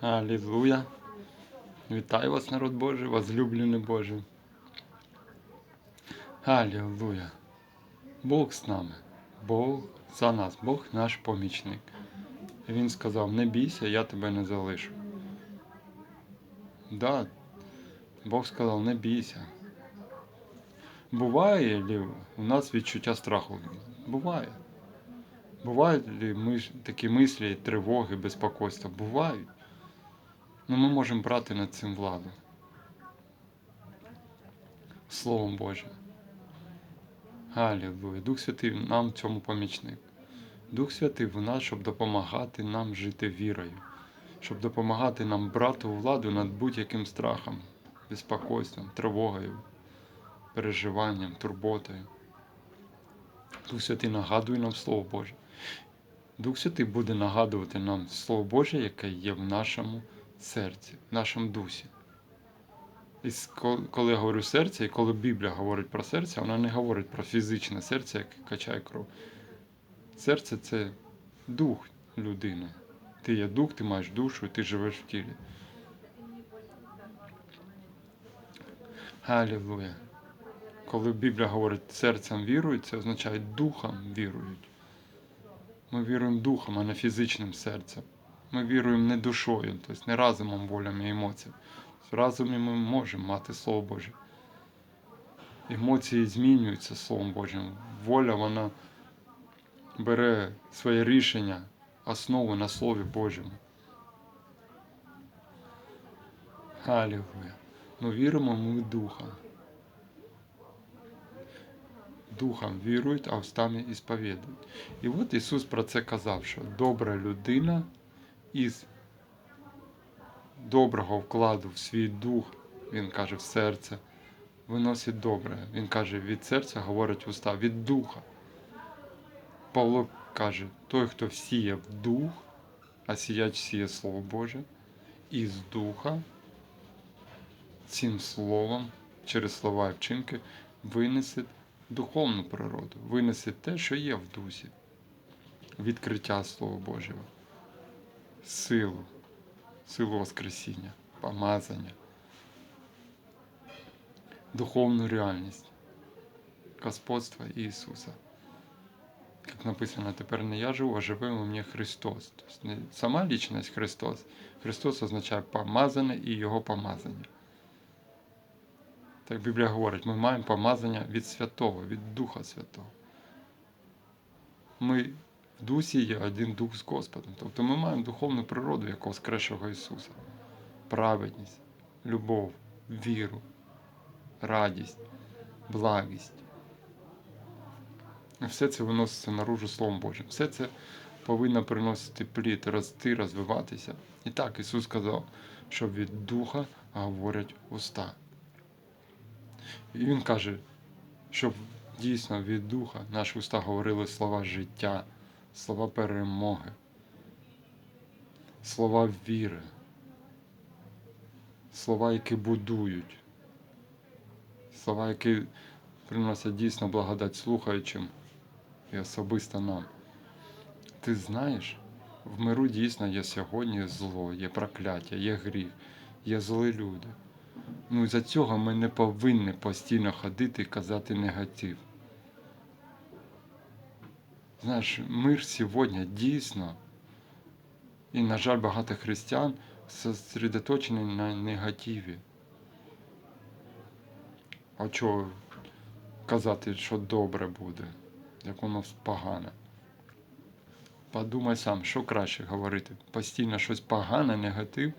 Аллилуйя. Вітаю вас, народ Божий, возлюблений Божий. Аллилуйя. Бог з нами, Бог за нас, Бог наш помічник. Він сказав: не бійся, я тебе не залишу. Да, Бог сказав, не бійся. Буває ли у нас відчуття страху? Буває. Бувають ли такі мислі, тривоги, безпокойства? Бувають. Ну ми можемо брати над цим владу. Словом Божим. Алілуя. Дух Святий нам цьому помічник. Дух Святий в нас, щоб допомагати нам жити вірою, щоб допомагати нам брати владу над будь-яким страхом, безпокойством, тривогою, переживанням, турботою. Дух Святий нагадує нам Слово Боже. Дух Святий буде нагадувати нам Слово Боже, яке є в нашому серці, в нашому дусі. І коли я говорю серце, і коли Біблія говорить про серце, вона не говорить про фізичне серце, яке качає кров. Серце це дух людини. Ти є дух, ти маєш душу, ти живеш в тілі. Алілуя. Коли Біблія говорить серцем вірують, це означає духом вірують. Ми віруємо духом, а не фізичним серцем. Ми віруємо не душою, тобто не разумом, волями і емоціями. В разумі ми можемо мати Слово Боже. Емоції змінюються Словом Божим. Воля вона бере своє рішення, основу на Слові Божому. Алілуя. Ми віримо ми духом. Духом вірують, а устами ісповідують. І от Ісус про це казав, що добра людина із доброго вкладу в свій дух, він каже, в серце, виносить добре. Він каже, від серця говорить уста, від духа. Павло каже, той, хто всіє в дух, а сіяч сіє Слово Боже, із духа, цим словом, через слова і вчинки, винесе духовну природу, винесе те, що є в дусі, відкриття Слова Божого, силу, силу Воскресіння, помазання, духовну реальність, господства Ісуса. Как написано, тепер не я живу, а живе у мені Христос. Тобто не сама лічність Христос. Христос означає помазане і Його помазання. Так Біблія говорить, ми маємо помазання від Святого, від Духа Святого. Ми дусі є один дух з Господом. Тобто ми маємо духовну природу як воскресшого Ісуса. Праведність, любов, віру, радість, благість. Все це виноситься наружу Словом Божим. Все це повинно приносити плід, рости, розвиватися. І так Ісус сказав, що від Духа говорять уста. І Він каже, щоб дійсно від Духа наші уста говорили слова життя, слова перемоги, слова віри, слова, які будують, слова, які приносять дійсно благодать слухаючим і особисто нам. Ти знаєш, в миру дійсно є сьогодні зло, є прокляття, є гріх, є злі люди. Ну, за цього ми не повинні постійно ходити і казати негатив. Знаєш, мир сьогодні дійсно, і, на жаль, багато християн зосередоточені на негативі. А чого казати, що добре буде, як воно погане? Подумай сам, що краще говорити? Постійно щось погане, негатив.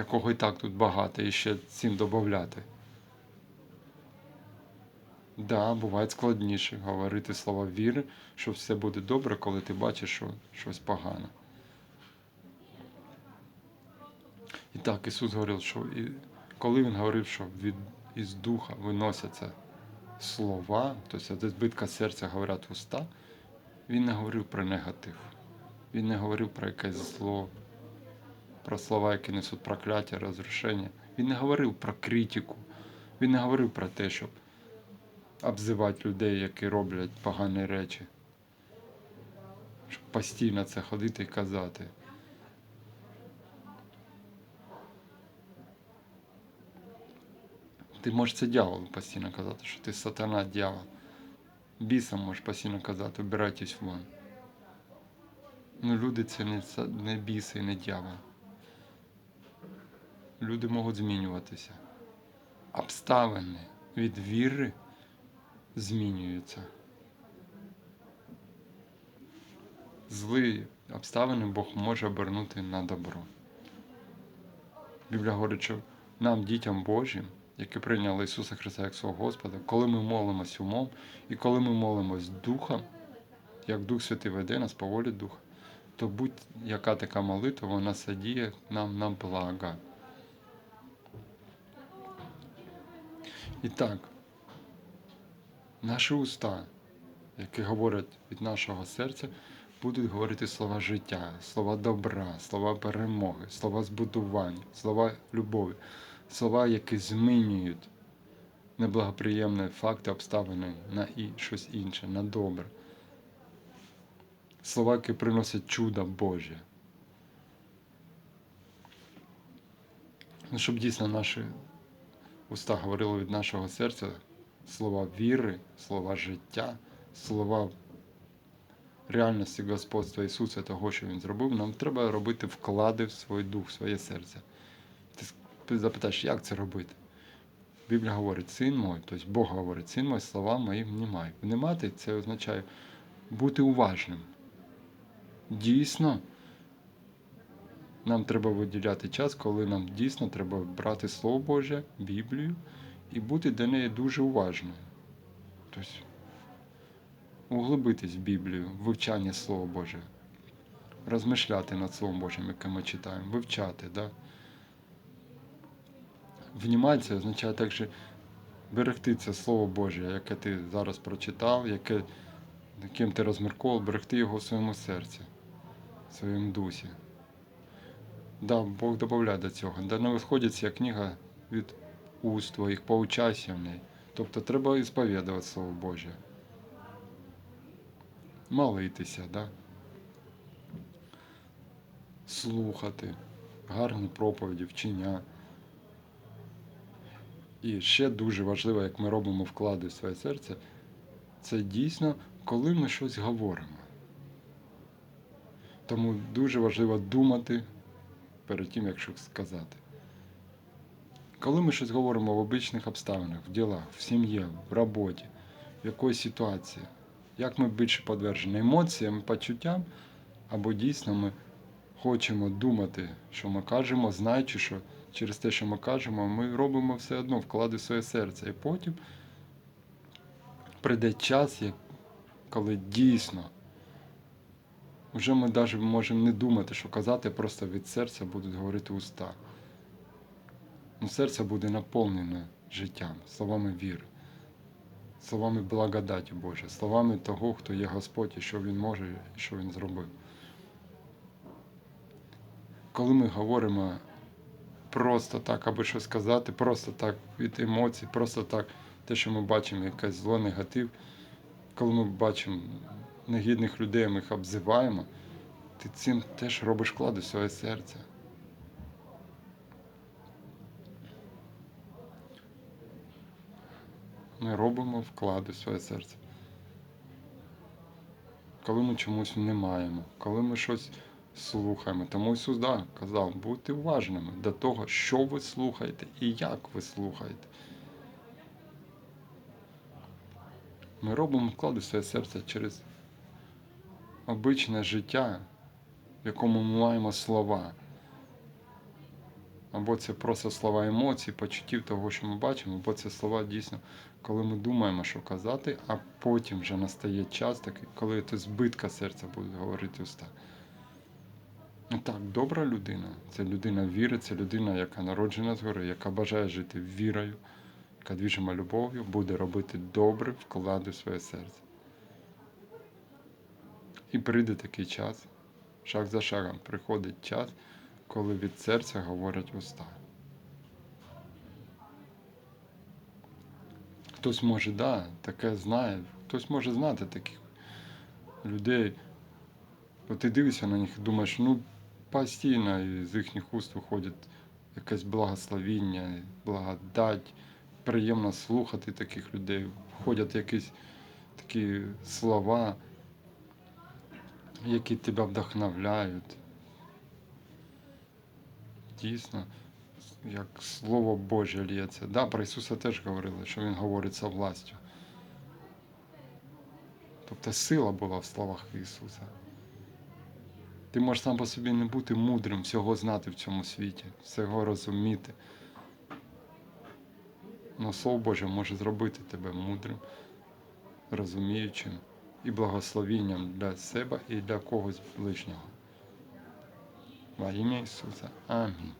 якого і так тут багато, і ще цим додати. Да, буває складніше говорити слова віри, що все буде добре, коли ти бачиш, що щось погане. І так Ісус говорив, що і коли Він говорив, що від, із духа виносяться слова, тобто від збитка серця говорять уста, Він не говорив про негатив. Він не говорив про якесь зло, про слова, які несуть прокляття, розрушення. Він не говорив про критику. Він не говорив про те, щоб обзивати людей, які роблять погані речі. Щоб постійно це ходити і казати. Ти можеш це дьяволу постійно казати, що ти сатана дьявол. Бісам можеш постійно казати, убирайтесь вон. Ну, люди це не, не біси і не дьявол. Люди можуть змінюватися. Обставини від віри змінюються. Злі обставини Бог може обернути на добро. Біблія говорить, що нам, дітям Божим, які прийняли Ісуса Христа як свого Господа, коли ми молимось умом і коли ми молимось духом, як Дух Святий веде нас по волі Духа, то будь-яка така молитва, вона садіє нам на благо. І так, наші уста, які говорять від нашого серця, будуть говорити слова життя, слова добра, слова перемоги, слова збудування, слова любові, слова, які змінюють неблагоприємні факти, обставини на і щось інше, на добре. Слова, які приносять чудо Боже. Ну, щоб дійсно наші уста говорили від нашого серця слова віри, слова життя, слова реальності господства Ісуса, того, що Він зробив, нам треба робити вклади в свій дух, в своє серце. Ти запитаєш, як це робити? Біблія говорить, син мой, тобто Бог говорить, син мой, слова мої внімай. Внімати це означає бути уважним. Дійсно, нам треба виділяти час, коли нам дійсно треба брати Слово Боже, Біблію і бути до неї дуже уважною. Тобто углибитись в Біблію, вивчання Слова Боже, розмишляти над Словом Божим, яке ми читаємо, вивчати. Да? Внімати це означає також берегти це Слово Боже, яке ти зараз прочитав, яке, яким ти розмірковував, берегти його в своєму серці, в своєму дусі. Да, Бог додає до цього. Да не виходить ця книга від уст твоїх, поучайся в ній. Тобто треба ісповідувати Слово Боже. Молитися, да? слухати, гарні проповіді, вчення. І ще дуже важливо, як ми робимо вклади в своє серце, це дійсно, коли ми щось говоримо. Тому дуже важливо думати перед тим, як щось сказати. Коли ми щось говоримо в обичних обставинах, в ділах, в сім'ї, в роботі, в якоїсь ситуації, як ми більше подвержені емоціям, почуттям, або дійсно ми хочемо думати, що ми кажемо, знаючи, що через те, що ми кажемо, ми робимо все одно, вклади в своє серце. І потім прийде час, коли дійсно вже ми навіть можемо не думати, що казати, просто від серця будуть говорити уста. Ну, серце буде наповнене життям, словами віри, словами благодаті Боже, словами того, хто є Господь і що Він може, і що Він зробив. Коли ми говоримо просто так, аби щось сказати, просто так від емоцій, просто так, те, що ми бачимо, якесь зло, негатив, коли ми бачимо негідних людей, ми їх обзиваємо, ти цим теж робиш вклади в своє серце. Ми робимо вклади в своє серце. Коли ми чомусь не маємо, коли ми щось слухаємо. Тому Ісус да, казав, будьте уважними до того, що ви слухаєте і як ви слухаєте. Ми робимо вклади в своє серце через обичне життя, в якому ми маємо слова. Або це просто слова емоцій, почуттів того, що ми бачимо, або це слова дійсно, коли ми думаємо, що казати, а потім вже настає час такий, коли це збитка серця буде говорити уста. Ну Так, добра людина це людина віри, це людина, яка народжена згори, яка бажає жити вірою, яка двіжима любов'ю, буде робити добре вклади в своє серце. І прийде такий час, шаг за шагом приходить час, коли від серця говорять уста. Хтось може, да, таке знає, хтось може знати таких людей, Бо ти дивишся на них і думаєш, ну постійно з їхніх уст виходить якесь благословіння, благодать. Приємно слухати таких людей. Входять якісь такі слова, які тебе вдохновляють. Дійсно, як Слово Боже лється. Да, про Ісуса теж говорили, що Він говорить за властю. Тобто сила була в словах Ісуса. Ти можеш сам по собі не бути мудрим, всього знати в цьому світі, всього розуміти. Но Слово Боже може зробити тебе мудрим, розуміючим і благословінням для себе і для когось ближнього. Marinha e Souza. Amém.